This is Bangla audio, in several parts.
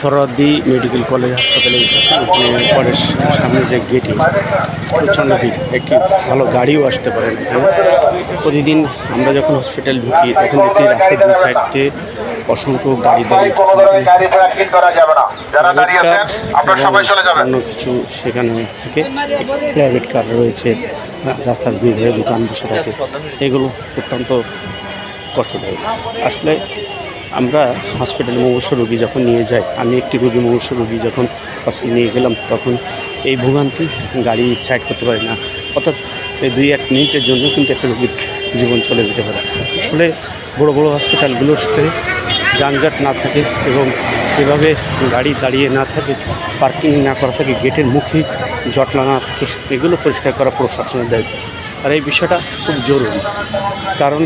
সরদি মেডিকেল কলেজ হাসপাতালে ওখানে পরের সামনে যে গেটে প্রচণ্ড ভিড় একটি ভালো গাড়িও আসতে পারে না এখানে প্রতিদিন আমরা যখন হসপিটাল ঢুকি তখন দেখি রাস্তার দুই সাইড দিয়ে অসংখ্য গাড়ি থাকে। অন্য কিছু সেখানে থাকে। প্রাইভেট কার রয়েছে রাস্তার দুই ধারে দোকান বসে থাকে। এগুলো অত্যন্ত কষ্টদায়ক। আসলে আমরা হসপিটালে মুমূর্ষ রোগী যখন নিয়ে যাই, আমি একটি রোগী মুমূর্ষ রোগী যখন হসপিটালে নিয়ে গেলাম, তখন এই ভোগান্তি গাড়ি সাইড করতে পারি না। অর্থাৎ এই দুই এক মিনিটের জন্য কিন্তু একটা রোগীর জীবন চলে যেতে পারে। ফলে বড় বড় সাথে যানজট না থাকে এবং এভাবে গাড়ি দাঁড়িয়ে না থাকে পার্কিং না করা থাকে গেটের মুখে জটলা না থাকে, এগুলো পরিষ্কার করা প্রশাসনের দায়িত্ব। আর এই বিষয়টা খুব জরুরি। কারণ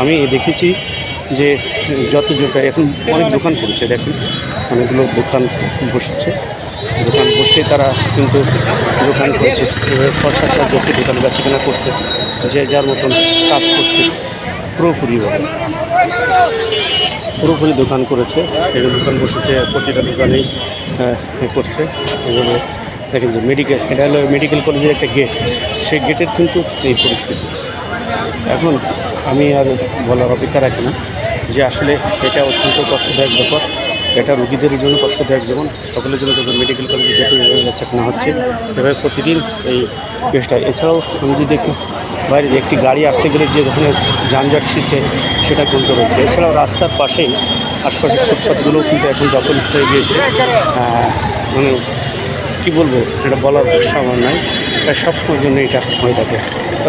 আমি দেখেছি যে যত জোটা এখন অনেক দোকান পড়েছে দেখুন। অনেকগুলো দোকান বসেছে। দোকান বসে তারা কিন্তু দোকান করেছে। এভাবে প্রশাসন বসে দোকান বেচাকেনা করছে, যে যার মতন কাজ করছে পুরোপুরিভাবে পুরোপুরি দোকান করেছে। এগুলো দোকান বসেছে, প্রতিটা দোকানেই করছে। এগুলো দেখেন যে মেডিকেল এটা হলো মেডিকেল কলেজের একটা গেট সেই গেটের কিন্তু এই পরিস্থিতি। এখন আমি আর বলার অপেক্ষা রাখি না। যে আসলে এটা অত্যন্ত কষ্টদায়ক ব্যাপার। এটা রুগীদের জন্য কষ্টদায়ক যেমন সকলের জন্য যখন মেডিকেল কলেজে যেতে বেচাকেনা হচ্ছে, এভাবে প্রতিদিন এই কেসটা এছাড়াও আমি যদি একটু বাইরে একটি গাড়ি আসতে গেলে যে ধরনের যানজট সৃষ্টি সেটা কিন্তু রয়েছে। এছাড়াও রাস্তার পাশেই আশপাশের ফুটপাথগুলোও কিন্তু এখন দখল হয়ে গিয়েছে। মানে কী বলব, এটা বলার আমার নাই তাই সবসময়ের জন্য এটা হয়ে থাকে।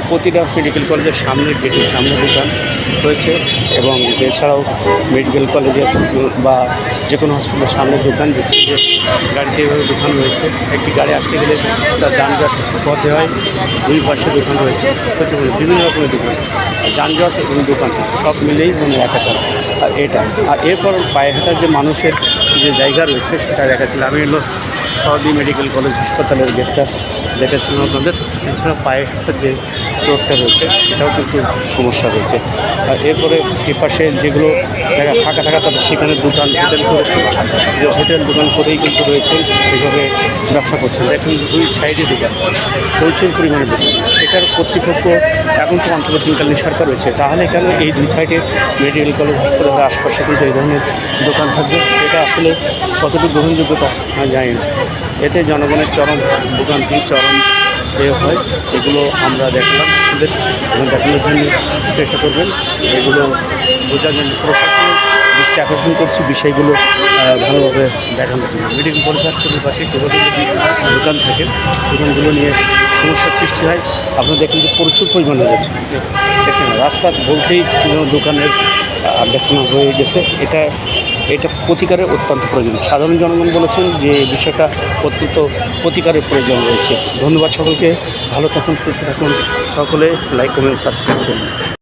প্রতিটা মেডিকেল কলেজের সামনে গেটের সামনে দোকান রয়েছে এবং এছাড়াও মেডিকেল কলেজের বা যে কোনো হসপিটালের সামনে দোকান দেখছি যে গাড়িতে এভাবে দোকান রয়েছে। একটি গাড়ি আসতে গেলে তার যানজট পথে হয়। দুই পাশে দোকান রয়েছে। বিভিন্ন রকমের দোকান। যানজট এবং দোকান সব মিলেই মানে একাকার। আর এটা। আর এরপর পায়ে হাঁটার যে মানুষের যে জায়গা রয়েছে সেটা দেখাচ্ছিল আমি হলো সৌদি মেডিকেল কলেজ হাসপাতালের গেটটা দেখেছিলাম আপনাদের। এছাড়া পায়ে একটা যে রোডটা রয়েছে, সেটাও কিন্তু সমস্যা রয়েছে। আর এরপরে এপাশে যেগুলো জায়গা ফাঁকা থাকা, তাদের সেখানে দোকান হোটেল করেছে। হোটেল দোকান করেই কিন্তু রয়েছে এইভাবে ব্যবসা করছেন দেখেন দুই সাইডে দোকান প্রচুর পরিমাণে এটার কর্তৃপক্ষ এখন তো অন্তর্বর্তীকালীন সরকার রয়েছে, তাহলে কেন এই দুই সাইডে মেডিকেল কলেজ হাসপাতালের আশপাশে কিন্তু এই ধরনের দোকান থাকবে? এটা আসলে কতটুকু গ্রহণযোগ্যতা? আমি জানি না। এতে জনগণের চরম ভোগান্তি, চরম এ হয়। এগুলো আমরা দেখলাম। দেখানোর জন্য চেষ্টা করবেন। এগুলো বোঝার জন্য প্রশাসনের দৃষ্টি আকর্ষণ করছি, বিষয়গুলো ভালোভাবে দেখানোর জন্য। মেডিকেল পঞ্চাশ হাসপাতালের পাশে কেবল দোকান থাকে, দোকানগুলো নিয়ে সমস্যার সৃষ্টি হয়, আপনারা দেখেন যে প্রচুর পরিমাণে রয়েছে দেখেন, রাস্তা বলতেই কোনো দোকানের দেখানো হয়ে গেছে। এটা এটা প্রতিকারের অত্যন্ত প্রয়োজন। সাধারণ জনগণ বলেছেন যে বিষয়টা অত্যন্ত প্রতিকারের প্রয়োজন রয়েছে। ধন্যবাদ সকলকে। ভালো থাকুন, সুস্থ থাকুন। সকলে লাইক কমেন্ট সাবস্ক্রাইব করুন।